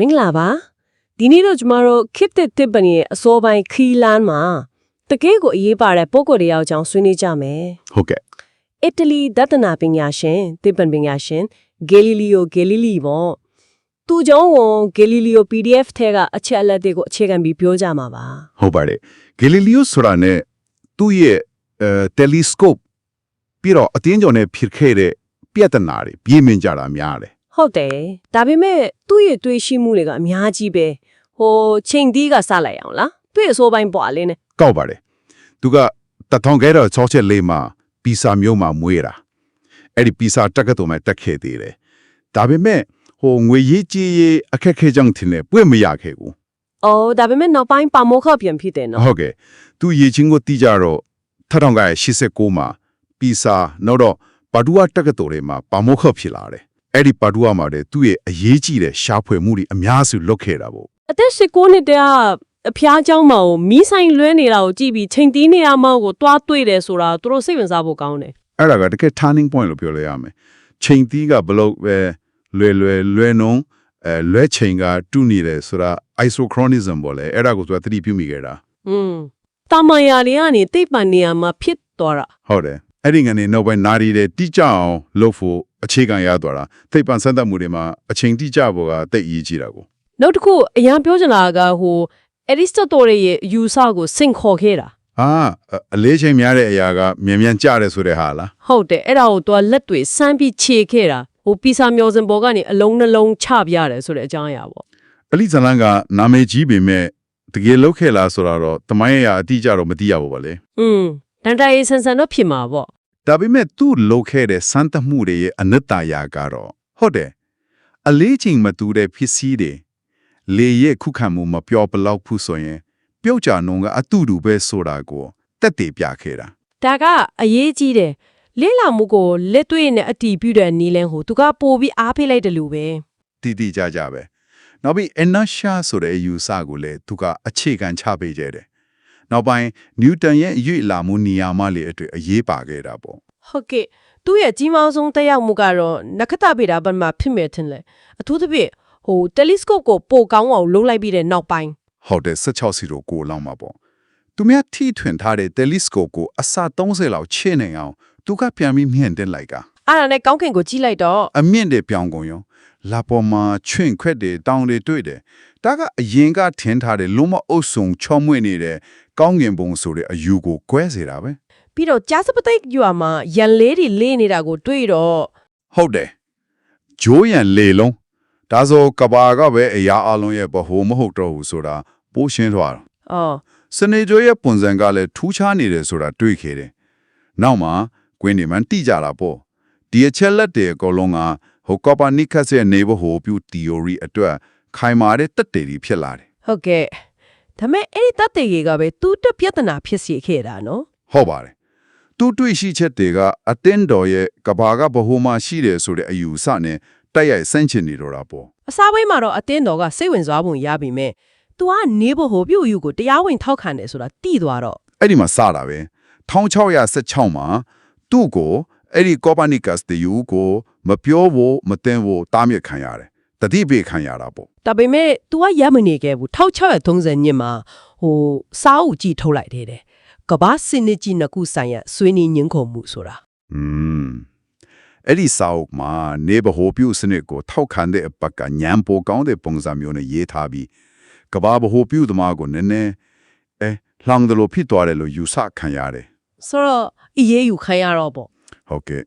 မင်္ဂလာပါဒီနေ့တော့ကျမတို့ Keep the Tiffany ရဲ့အစောပိုင်းခီလန်းမှာတကယ်ကိုအရေးပါတဲ့ပုံကိုယ်တစ်ယောက်ကြောင့်ဆွေးနွေးကြမယ်ဟုတ်ကဲ့အီတလီဒသနာပညာရှင်တိပန်ပညာရှင်ဂယ်လီလီယိုဂယ်လီလီပေါ့သူကြောင့်ဝန်ဂယ်လီလီယို PDF ထဲကအချက်အလက်တွေကိုအခြေခံပြီးပြောကြမှာပါဟုတ်ပါတယ်ဂယ်လီလီယိုဆိုတာနဲ့သူ့ရဲ့အဲတယ်လီစကုပ်ပြီးတော့အတင်းကြောင့်နဲ့ဖြစ်ခဲ့တဲ့ပြဿနာတွေပြင်းမြင်ကြတာများတယ် ဟုတ်တယ်ဒါပေမဲ့သူ့ရဲ့တွေးရှိမှုတွေကအများကြီးပဲဟိုချိန်သီးကစလိုက်အောင်လားသူ့ရဲ့အစောပိုင်းပွားလေးနဲ့ကောက်ပါတယ်သူကတထောင်ခဲတော့6ချက်လေးမှာပီစာမျိုးမှာမွေးတာအဲ့ဒီပီစာတက္ကသိုလ်မှာတက်ခဲ့သေးတယ်ဒါပေမဲ့ဟိုငွေရေးကြေးရေးအခက်ခဲကြောင့်ထင်တယ်ပွင့်မရခဲ့ဘူးအော်ဒါပေမဲ့နောက်ပိုင်းပါမောခပြန်ဖြစ်တယ်နော်ဟုတ်ကဲ့သူရေးချင်းကိုတီးကြတော့ထထောင်က89မှာပီစာနောက်တော့ပါဒူဝတက္ကသိုလ်တွေမှာပါမောခဖြစ်လာတယ် အဲ့ဒီပါဒူဝမှာတဲ့သူ့ရဲ့အရေးကြီးတဲ့ရှားဖွေမှုတွေအများစုလုပ်ခဲ့တာပေါ့ အသက်16နှစ်တည်းကအဖျားเจ้าမောင်ကိုမီးဆိုင်လွှဲနေတာကိုကြည့်ပြီးချိန်တီးနေတာမောင်ကိုတွားတွေ့တယ်ဆိုတာသူတို့စိတ်ဝင်စားဖို့ကောင်းတယ် အဲ့ဒါကတကယ် turning point လို့ပြောလို့ရမယ်ချိန်တီးကဘလို့ပဲလွယ်လွယ်လွယ်နုံအဲလွဲချိန်ကတူနေတယ်ဆိုတာ isochronism ပေါ့လေအဲ့ဒါကိုသူကသတိပြုမိခဲ့တာ อืมတာမန်ယာတွေကနေတိတ်ပန်နေရမှာဖြစ်သွားတာ ဟုတ်တယ် အဲ့ဒီငနေနောက်ပိုင်းနာရီတဲ့တိကျအောင်လုပ်ဖို့အခြေခံရသွားတာသိပ္ပံစမ်းသပ်မှုတွေမှာအချိန်တိကျဖို့ကတိတ်အရေးကြီးတာကိုနောက်တစ်ခုအရင်ပြောချင်တာကဟိုအရီစတိုတိုရဲ့ယူဆကိုစင်ခေါ်ခဲ့တာအာအအလေးချိန်များတဲ့အရာကမြန်မြန်ကျတယ်ဆိုတဲ့ဟာလားဟုတ်တယ်အဲ့ဒါကိုသူကလက်တွေစမ်းပြီးခြေခဲ့တာဟိုပီစာမျောစင်ပေါ်ကနေအလုံးနှလုံးချပြရတယ်ဆိုတဲ့အကြောင်းအရာပေါ့အလိဇလန်ကနာမည်ကြီးပေမဲ့တကယ်လောက်ခဲ့လားဆိုတာတော့တမိုင်းအရာအတိအကျတော့မသိရဘူးပါလေอืม တန်တရေးဆန်ဆန်တော့ဖြစ်မှာပေါ့ဒါပေမဲ့သူ့လောက်ခဲ့တဲ့စမ်းသပ်မှုတွေရဲ့အနတ္တရာကတော့ဟုတ်တယ်အလေးချိန်မတူတဲ့ဖြစ်စည်းတွေလေရဲ့ခုခံမှုမပြောဘလောက်ဘူးဆိုရင် ပြုတ်ကြနှုံကအတူတူပဲဆိုတာကိုတက်တည်ပြခဲ့တာဒါကအရေးကြီးတယ်လေးလာမှုကိုလက်တွေ့နဲ့အတီးပြုတဲ့နီလန်းကိုသူကပို့ပြီးအားပေးလိုက်တယ်လို့ပဲတည်တည်ကြကြပဲနောက်ပြီးအနရှာဆိုတဲ့အယူဆကိုလည်းသူကအခြေခံချပေးကြတယ် နောက်ပိုင်းနျူတန်ရဲ့အရွေ့လာမှုနေရာမလေးအတွက်အရေးပါခဲ့တာပေါ့ဟုတ်ကဲ့သူ့ရဲ့ကြီးမားဆုံးတက်ရောက်မှုကတော့နက္ခတဗေဒဘက်မှာဖြစ်မယ်ထင်လေအထူးသဖြင့်ဟိုတယ်လီစကုပ်ကိုပိုကောင်းအောင်လုပ်လိုက်ပြီးတဲ့နောက်ပိုင်းဟုတ်တယ်16စီရိုကိုလောက်မှာပေါ့သူများထိထွင်ထားတဲ့ telescope ကိုအစ30လောက်ချင့်နေအောင်သူကပြန်ပြီးမြင့်တင်လိုက်ကအဲ့ဒါနဲ့ကောင်းကင်ကိုကြည့်လိုက်တော့အမြင့်တွေပြောင်းကုန်ရော လာပေါ်မှာချွင့်ခွက်တွေတောင်းတွေတွေ့တယ်ဒါကအရင်ကထင်ထားတဲ့လုံးမအုပ်စုံချောမွေ့နေတဲ့ကောင်းကင်ဘုံဆိုတဲ့အယူကိုကွဲစေတာပဲပြီးတော့ကြားစပသိတ်ရွာမှာရန်လေးတွေလေးနေတာကိုတွေ့တော့ဟုတ်တယ်ဂျိုးရန်လေလုံးဒါဆိုကဘာကပဲအရာအလုံးရဲ့ဘ ਹੁ မဟုတ်တော့ဘူးဆိုတာပိုးရှင်းသွားတာအော်စနေကြိုရဲ့ပုံစံကလည်းထူးခြားနေတယ်ဆိုတာတွေ့ခဲ့တယ်။နောက်မှာကွင်းနေမှန်တိကြတာပေါ့။ဒီအချက်လက်တွေအကုန်လုံးက ဟိုကောပါနီကတ်ရဲ့ neighborhood view theory အတွက်ခိုင်မာတဲ့တက်တွေကြီးဖြစ်လာတယ်ဟုတ်ကဲ့ဒါမဲ့အဲ့ဒီတတ်တေကြီးကပဲသူ့တက်ပြဿနာဖြစ်စေခဲ့တာနော်။ဟုတ်ပါတယ်။သူတွေ့ရှိချက်တွေကအတင်းတော်ရဲ့ကဘာကဘ ਹੁ မှာရှိတယ်ဆိုတဲ့အယူဆနဲ့တိုက်ရိုက်ဆန့်ကျင်နေတော့တာပေါ့အစားပိုင်းမှာတော့အတင်းတော်ကစိတ်ဝင်စားပုံရပြီမဲ့ तू ကနေဖို့ဟိုပြုတ်ယူကိုတရားဝင်ထောက်ခံတယ်ဆိုတာတိသွားတော့။အဲ့ဒီမှာစတာပဲ။1616မှာသူ့ကို အဲ့ဒီ Copernicus တယူကိုမပြောဖို့မတင်ဖို့တားမြစ်ခံရတယ်။တတိပိခံရတာပေါ့ ဒါပေမဲ့ तू ကရမနေခဲ့ဘူး1630ညမှာဟိုစားအုပ်ကြည့်ထုတ်လိုက်တယ်တဲ့ကဘာစနစ်ကြီးနှစ်ခုဆိုင်ရဆွေးနွေးညှင်းခုံမှုဆိုတာ อืมအဲ့ဒီစာအုပ်မှာနေဘဟိုပြုစနစ်ကိုထောက်ခံတဲ့အပတ်ကညံပိုကောင်းတဲ့ပုံစံမျိုးနဲ့ရေးထားပြီးကဘာဘဟိုပြုသမားကိုနည်းနည်းအဲလှောင်တယ်လို့ဖြစ်သွားတယ်လို့ယူဆခံရတယ် ဆိုတော့အရေးယူခံရတော့ပေါ့ ဟုတ်ကဲ့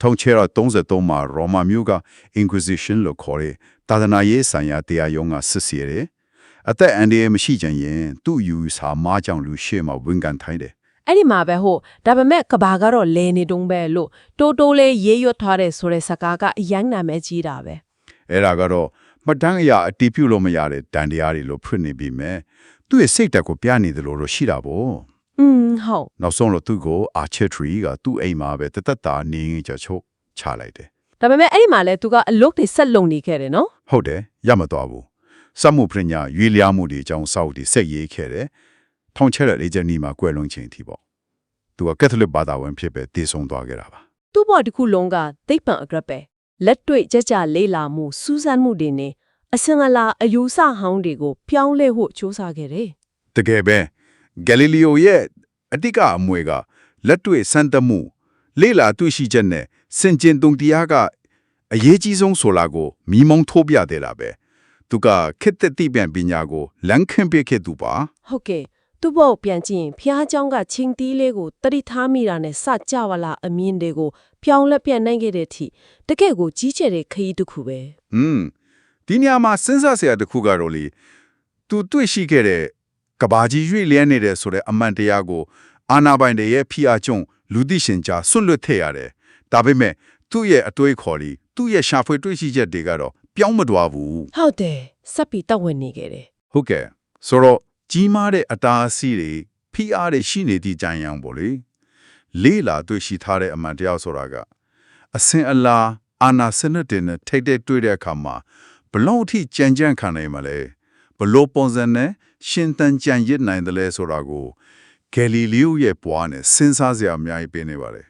ထုံချေရ33မှာရောမာမျိုးက Inquisition လို့ခေါ်တဲ့တာသနာရေးဆိုင်ရာတရားရုံးကစစ်ဆေးတယ်အသက်အန္တရာယ်မရှိကြရင်သူ့ယူဆမားကြောင့်လူရှေ့မှာဝန်ကန်ထိုင်းတယ်အဲ့ဒီမှာပဲဟိုဒါပေမဲ့ကဘာကတော့လဲနေတုံးပဲလို့တိုးတိုးလေးရေးရွတ်ထားတဲ့ဆိုတဲ့စကားကအရင်နာမဲကြီးတာပဲအဲ့ဒါကတော့မှတ်တမ်းအရာအတီးပြုတ်လို့မရတဲ့တန်တရားတွေလို့ဖွင့်နေပြီးမြဲသူ့ရဲ့စိတ်တက်ကိုပြနေတယ်လို့တော့ရှိတာပေါ့ อืมဟုတ်နောက်ဆုံးတော့သူ့ကို archery ကသူ့အိမ်မှာပဲတသက်တာနေငယ်ချချုပ်ချလိုက်တယ်ဒါပေမဲ့အဲ့ဒီမှာလဲသူကအလုတ်တွေဆက်လုံနေခဲ့တယ်နော်ဟုတ်တယ်ရမသွားဘူးစက်မှုပညာရွေးလျားမှုတွေအကြောင်းစောက်တွေဆက်ရေးခဲ့တယ်ထောင်ချဲတဲ့လေဂျန်နီမှာကွယ်လွန်ချိန်အထိပေါ့သူကကက်သလစ်ဘာသာဝင်ဖြစ်ပဲတည်ဆုံသွားခဲ့တာပါသူ့ဘော်တစ်ခုလုံးကသိပ္ပံအကြက်ပဲလက်တွေ့ကြကြလေးလာမှုစူးစမ်းမှုတွေနဲ့အစင်အလာအယူဆဟောင်းတွေကိုပြောင်းလဲဖို့စူးစမ်းခဲ့တယ်တကယ်ပဲ ဂယ်လီလီယိုရဲ့အတိတ်ကအမွေကလက်တွေ့စမ်းသပ်မှုလေ့လာတွေ့ရှိချက်နဲ့စင်ကျင်တုံတရားကအရေးကြီးဆုံးဆိုလာကိုမိမုံထိုးပြတဲ့တာပဲသူကခေတ်သက်တိပြန်ပညာကိုလမ်းခင်းပေးခဲ့သူပါ ဟုတ်ကဲ့သူ့ဘောပြန်ကြည့်ရင်ဖျားเจ้าကချင်းတီးလေးကိုတတိထားမိတာနဲ့စကြဝလာအမြင်တွေကိုပြောင်းလဲပြန်နိုင်ခဲ့တဲ့အထိတကယ့်ကိုကြီးကျယ်တဲ့ခရီးတစ်ခုပဲ อืมဒီညမှာစဉ်းစားစရာတစ်ခုကတော့လေသူတွေ့ရှိခဲ့တဲ့ ကဘာကြီးရွေ့လျန်းနေတယ်ဆိုတဲ့အမှန်တရားကိုအာနာပိုင်တွေရဲ့ဖိအားကျုံလူသိရှင်ကြားဆွတ်လွတ်ထည့်ရတယ်ဒါပေမဲ့သူ့ရဲ့အတွေးခေါ်လီသူ့ရဲ့ရှာဖွေတွေ့ရှိချက်တွေကတော့ပြောင်းမသွားဘူးဟုတ်တယ်စပ်ပြီးတက်ဝင်နေခဲ့တယ်ဟုတ်ကဲ့ဆိုတော့ကြီးမားတဲ့အတားအဆီးတွေဖိအားတွေရှိနေသည့်ကြံရအောင်ပေါ့လေလေးလာတွေ့ရှိထားတဲ့အမှန်တရားဆိုတာကအစင်အလာအာနာစနစ်တင်နဲ့ထိတ်တဲ့တွေ့တဲ့အခါမှာဘလုံးအထိကြံကြံခံနိုင်မလဲ ဘလို့ပုံစံနဲ့ရှင်တန်ကြံရစ်နိုင်တယ်လဲဆိုတာကိုဂယ်လီလီယိုရဲ့ပွားနဲ့စဉ်းစားစရာအများကြီးပေးနေပါတယ်